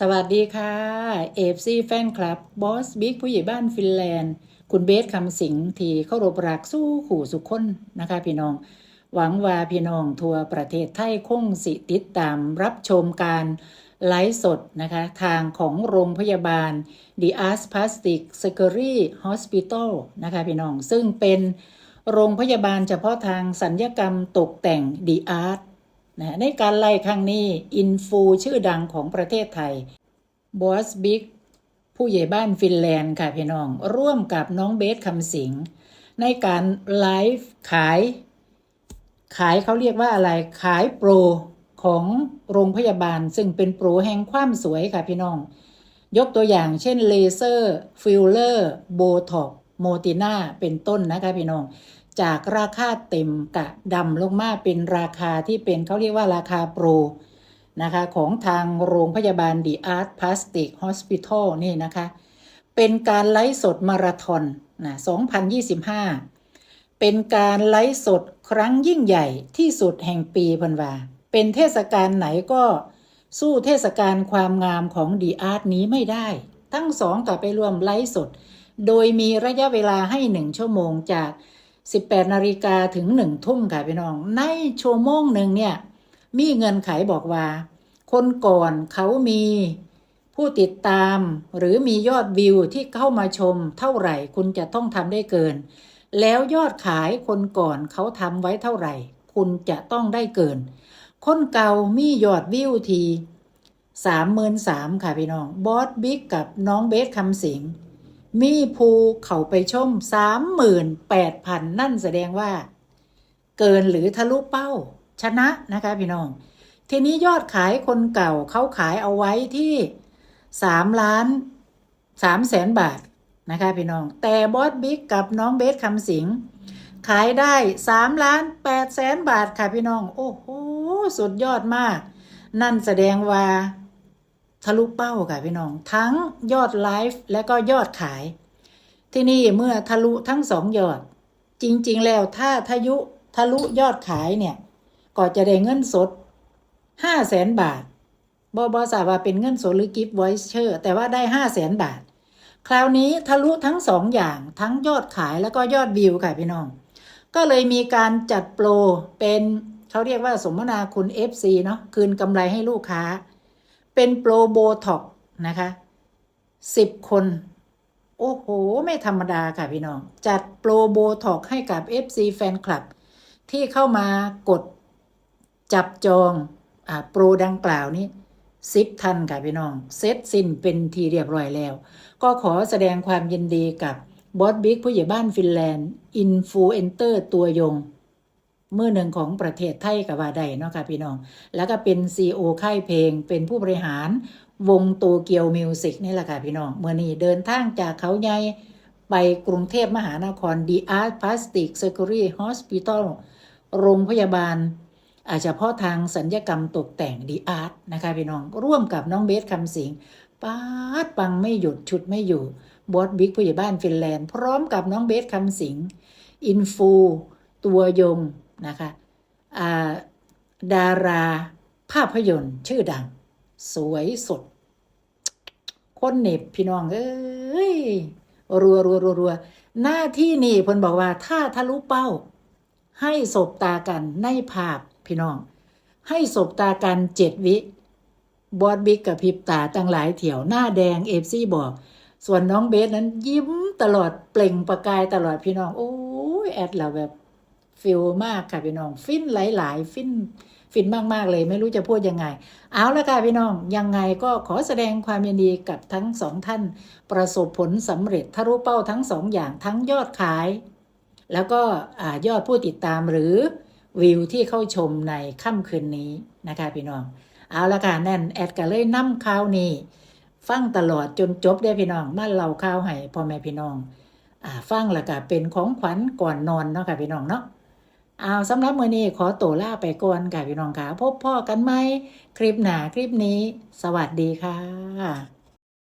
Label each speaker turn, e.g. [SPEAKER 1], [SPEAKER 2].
[SPEAKER 1] สวัสดีค่ะเอฟซีแฟนคลับบอสบิ๊กผู้ใหญ่บ้านฟินแลนด์ คุณเบสคำสิงห์ที่เข้ารบรักสู้ขู่สุขคนนะคะ พี่น้อง หวังว่าพี่น้องทั่วประเทศไทยคงสิติดตามรับชมการไลฟ์สดนะคะ ทางของโรงพยาบาล The Art Plastic Surgery Hospital นะคะพี่น้อง ซึ่งเป็นโรงพยาบาลเฉพาะทางสัญญกรรมตกแต่ง The Art นะในการไล่ครั้งนี้อินฟูชื่อดังของประเทศไทยบอสบิ๊กผู้ใหญ่บ้านฟินแลนด์ค่ะพี่น้อง ร่วมกับน้องเบสคำสิง ในการไลฟ์ขาย ขายเขาเรียกว่าอะไรขายโปรของโรงพยาบาล ซึ่งเป็นโปรแห่งความสวยค่ะพี่น้อง ยกตัวอย่างเช่นเลเซอร์ ฟิลเลอร์ โบท็อกโมติน่าเป็นต้นนะคะพี่น้อง จากราคาเต็มกะดำลงมาเป็นราคาที่เป็นเขาเรียกว่าราคาโปรนะคะของทางโรงพยาบาล The Art Plastic Hospital นี่นะคะ เป็นการไลฟ์สดมาราธอนนะ2025 เป็นการไลฟ์สดครั้งยิ่งใหญ่ที่สุดแห่งปีพันวา เป็นเทศกาลไหนก็สู้เทศกาลความงามของดีอาร์นี้ไม่ได้ ทั้งสองกลับไปรวมไลฟ์สด โดยมีระยะเวลาให้หนึ่งชั่วโมงจาก 18นาฬิกาถึง1ทุ่มค่ะพี่น้อง ในชั่วโมงหนึ่งเนี่ย มีเงินไขบอกว่า คนก่อนเขามีผู้ติดตามหรือมียอดวิวที่เข้ามาชมเท่าไหร่คุณจะต้องทำได้เกิน แล้วยอดขายคนก่อนเขาทำไว้เท่าไหร่ คุณจะต้องได้เกิน คนเก่ามียอดวิวทีสามหมื่นสามค่ะพี่น้อง บอสบิ๊กกับน้องเบสคำสิง มีภูเขาไปชมสามหมื่นแปดพันนั่นแสดงว่า เกินหรือทะลุเป้า ชนะนะคะพี่น้อง ทีนี้ยอดขายคนเก่าเขาขายเอาไว้ที่สามล้านสามแสนบาทนะคะพี่น้อง แต่บอสบิ๊กกับน้องเบสคำสิงขายได้สามล้านแปดแสนบาทค่ะพี่น้อง โอ้โห สุดยอดมาก นั่นแสดงว่า ทะลุเป้าค่ะพี่น้อง ทั้งยอดไลฟ์และก็ยอดขาย ที่นี่เมื่อทะลุทั้งสองยอด จริงๆแล้วถ้าทะยุทะลุยอดขายเนี่ย ก็จะได้เงินสดห้าแสนบาทบอบอทราบว่าเป็นเงินสดหรือกิฟต์ไวเชอร์แต่ว่าได้ห้าแสนบาท คราวนี้ทะลุทั้งสองอย่างทั้งยอดขายแล้วก็ยอดวิวค่ะพี่น้อง ก็เลยมีการจัดโปรเป็นเขาเรียกว่าสมนาคุณ FC เนาะคืนกำไรให้ลูกค้า เป็นโปรโบท็อกนะคะสิบคน โอ้โห ไม่ธรรมดาค่ะพี่น้อง จัดโปรโบท็อกให้กับ FC แฟนคลับ ที่เข้ามากดจับจองอโปรดังกล่าวนี้สิบทันค่ะพี่น้อง เซตสิ้นเป็นทีเรียบร้อยแล้ว ก็ขอแสดงความยินดีกับบอสบิ๊กผู้ใหญ่บ้านฟินแลนด์ อินฟลูเอนเตอร์ตัวยง มือหนึ่งของประเทศไทยกับว่าใดเนาะค่ะพี่น้อง แล้วก็เป็นซีโอค่ายเพลง เป็นผู้บริหารวงโตเกียวมิวสิกนี่แหละค่ะพี่น้องเมื่อนี้เดินทางจากเขาใหญ่ไปกรุงเทพมหานคร The Art Plastic Surgery Hospital โรงพยาบาล อาเฉพาะทางสัญญกรรมตกแต่งดีอาร์ตนะคะพี่น้อง ร่วมกับน้องเบสคำสิงปาดปังไม่หยุดชุดไม่อยู่บอสบิ๊กผู้ใหญ่บ้านฟินแลนด์ พร้อมกับน้องเบสคำสิงอินฟู ตัวยง นะคะาดาราภาพยนตร์ชื่อดัง สวยสดคนเน็บพี่น้อง เอ้ยรัวรัวรัวรัวหน้าที่นี่พนบอกว่าถ้าทะลุเป้า ให้สบตากันในภาพพี่น้อง ให้สบตากันเจ็ดวิ บอสบิ๊กกับพิบตาตั้งหลายเถี่ยวหน้าแดงเอฟซี่บอก ส่วนน้องเบสนั้นยิ้มตลอดเปล่งประกายตลอดพี่น้อง โอ้ยแอดเราแบบ ฟิลมากค่ะพี่น้อง ฟินหลาย ๆ ฟินฟินมาก ๆ เลยไม่รู้จะพูดยังไง เอาละค่ะพี่น้อง ยังไงก็ขอแสดงความยินดีกับทั้งสองท่าน ประสบผลสำเร็จทะลุเป้าทั้งสองอย่างทั้งยอดขาย แล้วก็อยอดผู้ติดตามหรือวิวที่เข้าชมในค่ำคืนนี้นะคะพี่น้อง เอาละค่ะแน่นแอดก็เลยนำข่าวนี้ ฟังตลอดจนจบได้พี่น้องมาเล่าข่าวให้พ่อแม่พี่น้องอฟังล้วก็เป็นของขวัญก่อนนอนเนาะค่ะพี่น้องเนาะ เอาสำหรับมื่อนี้ขอตัวลาไปก่อนค่ะพี่น้องค่ะ พบพ่อกันไหมคลิปหน้าคลิปนี้ สวัสดีค่ะ